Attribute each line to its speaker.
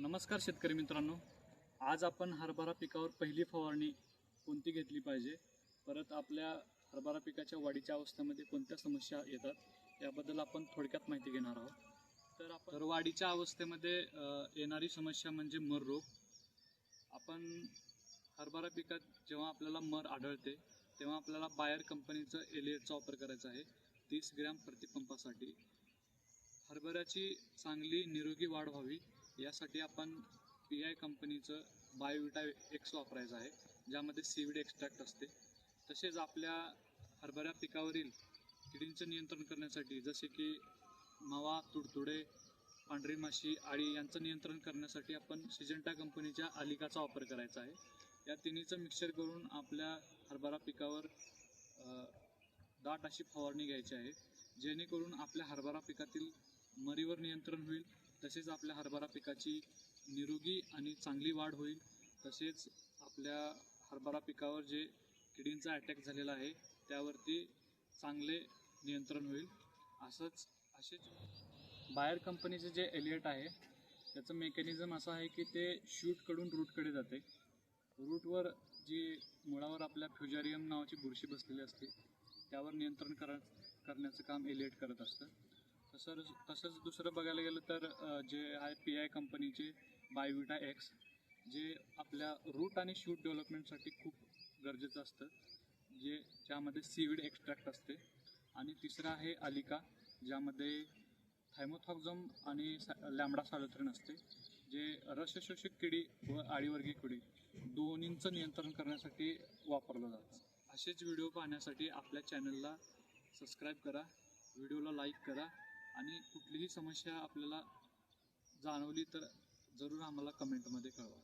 Speaker 1: नमस्कार शेतकरी मित्रांनो. आज आपण हरभरा पिकावर पहिली फवारणी कोणती घेतली पाहिजे? परत आपल्या हरभरा पिकाच्या वाढीच्या अवस्थेमध्ये कोणत्या समस्या येतात? याबद्दल आपण थोडक्यात माहिती घेणार आहोत. तर आपण तर वाढीच्या अवस्थेमध्ये येणारी समस्या म्हणजे मर रोग. आपण हरभरा पिकात जेव्हा आपल्याला मर आढळते तेव्हा आपल्याला बायर कंपनीचं एलिएटचा वापर करायचा आहे. तीस ग्रॅम प्रतिपंपासाठी. हरभऱ्याची चांगली निरोगी वाढ व्हावी. यासाठी आपण पी आय कंपनीचं बायोविटा एक्स वापरायचं आहे ज्यामध्ये सीविड एक्स्ट्रॅक्ट असते. तसेच आपल्या हरभरा पिकावरील किडींचं नियंत्रण करण्यासाठी जसे की मावा तुडतुडे पांढरी माशी आळी यांचं नियंत्रण करण्यासाठी आपण सिजंटा कंपनीच्या आलिकाचा वापर करायचा आहे. या तिन्हीचं मिक्सर करून आपल्या हरभरा पिकावर दाट अशी फवारणी घ्यायची आहे जेणेकरून आपल्या हरभरा पिकातील मरीवर नियंत्रण होईल तसेच आपल्या हरभरा पिकाची निरोगी आणि चांगली वाढ होईल. तसेच आपल्या हरभरा पिकावर जे किडींचा अटॅक झालेला आहे त्यावरती चांगले नियंत्रण होईल. असंच असेच बायर कंपनीचे जे एलियट आहे त्याचं मेकॅनिझम असं आहे की ते शूटकडून रूटकडे जाते. रूटवर जी मुळावर आपल्या फ्युजारियम नावाची बुरशी बसलेली असते त्यावर नियंत्रण कर करण्याचं काम एलिएट करत असतं. तसंच तसंच दुसरं बघायला गेलं तर जे आहे पी आय कंपनीचे बायोविटा एक्स जे आपल्या रूट आणि शूट डेव्हलपमेंटसाठी खूप गरजेचं असतं. जे ज्यामध्ये सीविड एक्स्ट्रॅक्ट असते. आणि तिसरं आहे अलिका ज्यामध्ये थायमोथॉक्झम आणि सा लॅमडा सालोथ्रिन असते. जे रसशोषक किडी व आळीवर्गीय किडी दोन्हींचं नियंत्रण करण्यासाठी वापरलं जातं. असेच व्हिडिओ पाहण्यासाठी आपल्या चॅनलला सबस्क्राईब करा. व्हिडिओला लाईक करा. आणि कुठलीही समस्या आपल्याला जाणवली तर जरूर आम्हाला कमेंटमध्ये कळवा.